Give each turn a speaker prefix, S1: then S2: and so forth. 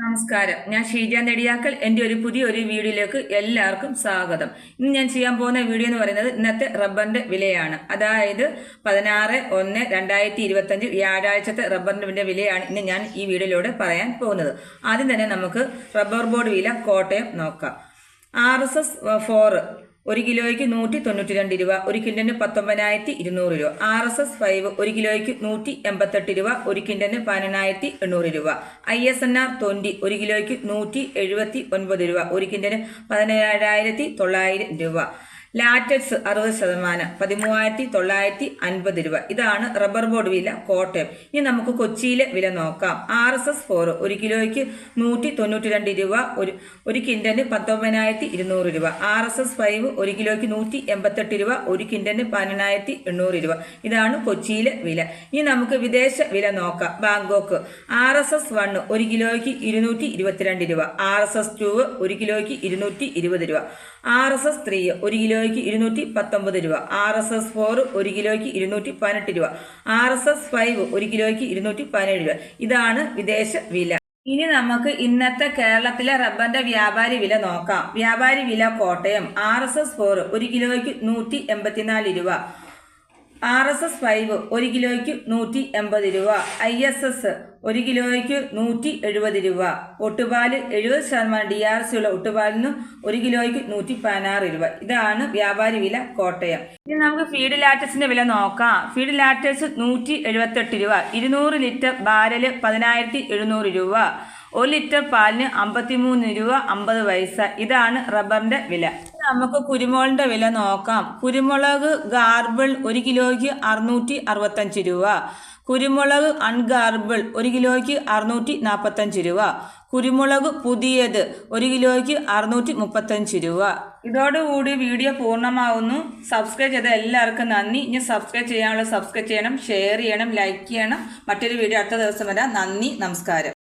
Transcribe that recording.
S1: നമസ്കാരം. ഞാൻ ഷീജ നെടിയാക്കൽ എന്റെ ഒരു പുതിയ ഒരു വീഡിയോയിലേക്ക് എല്ലാവർക്കും സ്വാഗതം. ഇന്ന് ഞാൻ ചെയ്യാൻ പോകുന്ന വീഡിയോ എന്ന് പറയുന്നത് ഇന്നത്തെ റബ്ബറിന്റെ വിലയാണ്. അതായത് പതിനാറ് ഒന്ന് രണ്ടായിരത്തി ഇരുപത്തഞ്ച് വ്യാഴാഴ്ചത്തെ റബ്ബറിന്റെ വിലയാണ് ഇന്ന് ഞാൻ ഈ വീഡിയോയിലൂടെ പറയാൻ പോകുന്നത്. ആദ്യം തന്നെ നമുക്ക് റബ്ബർ ബോർഡ് വില കോട്ടയം നോക്കാം. ആർ എസ് എസ് ഫോറ് ഒരു കിലോയ്ക്ക് നൂറ്റി തൊണ്ണൂറ്റി രണ്ട് രൂപ ഒരു കിൻഡന് പത്തൊമ്പതിനായിരത്തി ഇരുന്നൂറ് രൂപ. ആർ എസ് എസ് ഫൈവ് ഒരു കിലോയ്ക്ക് നൂറ്റി എൺപത്തെട്ട് രൂപ ഒരു കിൻഡന് പതിനെണ്ണായിരത്തി എണ്ണൂറ് രൂപ. I S N R twenty ഒരു കിലോയ്ക്ക് നൂറ്റി എഴുപത്തി ഒൻപത് രൂപ ഒരു കിൻഡന് പതിനേഴായിരത്തി തൊള്ളായിരം രൂപ. ലാറ്റക്സ് അറുപത് ശതമാനം. പതിമൂവായിരത്തി തൊള്ളായിരത്തി അൻപത് രൂപ. ഇതാണ് റബ്ബർ ബോർഡ് വില കോട്ടയം. ഇനി നമുക്ക് കൊച്ചിയിലെ വില നോക്കാം. ആർ എസ് എസ് ഫോർ ഒരു കിലോയ്ക്ക് നൂറ്റി തൊണ്ണൂറ്റി രണ്ട് രൂപ ഒരു ഒരു കിൻഡന് പത്തൊമ്പതിനായിരത്തി ഇരുന്നൂറ് രൂപ. ആർ എസ് എസ് ഫൈവ് ഒരു കിലോയ്ക്ക് നൂറ്റി എൺപത്തെട്ട് രൂപ ഒരു കിൻഡന് പതിനെണ്ണായിരത്തി എണ്ണൂറ് രൂപ. ഇതാണ് കൊച്ചിയിലെ വില. ഇനി നമുക്ക് വിദേശ വില നോക്കാം. Bangkok. R S S one ഒരു കിലോയ്ക്ക് ഇരുന്നൂറ്റി ഇരുപത്തിരണ്ട് രൂപ. ആർ എസ് എസ് ടു ഒരു കിലോയ്ക്ക് ഇരുന്നൂറ്റി ഇരുപത് രൂപ. ആർ എസ് എസ് ത്രീ ഒരു കിലോയ്ക്ക് ഇരുന്നൂറ്റി പത്തൊമ്പത് രൂപ. ആർ എസ് എസ് ഫോർ ഒരു കിലോയ്ക്ക് ഇരുന്നൂറ്റി പതിനെട്ട് രൂപ. ആർ എസ് എസ് ഫൈവ് ഒരു കിലോയ്ക്ക് ഇരുന്നൂറ്റി പതിനേഴ് രൂപ. ഇതാണ് വിദേശ വില. ഇനി നമുക്ക് ഇന്നത്തെ കേരളത്തിലെ റബ്ബറിന്റെ വ്യാപാരി വില നോക്കാം. വ്യാപാരി വില Kottayam. R S S four ഒരു കിലോയ്ക്ക് നൂറ്റി എൺപത്തിനാല് രൂപ. ആർ എസ് എസ് ഫൈവ് ഒരു കിലോയ്ക്ക് നൂറ്റി എൺപത് രൂപ. ഐ എസ് എസ് ഒരു കിലോയ്ക്ക് നൂറ്റി എഴുപത് രൂപ. ഒട്ടുപാൽ എഴുപത് ശതമാനം ഡി ആർ സി ഉള്ള ഒട്ടുപാലിന് ഒരു കിലോയ്ക്ക് നൂറ്റി പതിനാറ് രൂപ. ഇതാണ് വ്യാപാരി വില കോട്ടയം. ഇനി നമുക്ക് ഫീഡ് ലാറ്റസിന്റെ വില നോക്കാം. ഫീഡ് ലാറ്റസ് നൂറ്റി എഴുപത്തെട്ട് രൂപ. ഇരുന്നൂറ് ലിറ്റർ ബാരൽ പതിനായിരത്തി എഴുന്നൂറ് രൂപ. ഒരു ലിറ്റർ പാലിന് അമ്പത്തിമൂന്ന് രൂപ അമ്പത് പൈസ. ഇതാണ് റബ്ബറിന്റെ വില. നമുക്ക് കുരുമുളകിന്റെ വില നോക്കാം. കുരുമുളക് ഗാർബിൾ ഒരു കിലോയ്ക്ക് അറുന്നൂറ്റി അറുപത്തഞ്ച് രൂപ. കുരുമുളക് അൺഗാർബിൾ ഒരു കിലോയ്ക്ക് അറുന്നൂറ്റി നാൽപ്പത്തഞ്ച് രൂപ. കുരുമുളക് പുതിയത് ഒരു കിലോയ്ക്ക് അറുന്നൂറ്റി മുപ്പത്തഞ്ച് രൂപ. ഇതോടുകൂടി വീഡിയോ പൂർണമാവുന്നു. സബ്സ്ക്രൈബ് ചെയ്ത എല്ലാവർക്കും നന്ദി. ഇനി സബ്സ്ക്രൈബ് ചെയ്യാനുള്ള സബ്സ്ക്രൈബ് ചെയ്യണം ഷെയർ ചെയ്യണം ലൈക്ക് ചെയ്യണം. മറ്റൊരു വീഡിയോ അടുത്ത ദിവസം വരാം. നന്ദി നമസ്കാരം.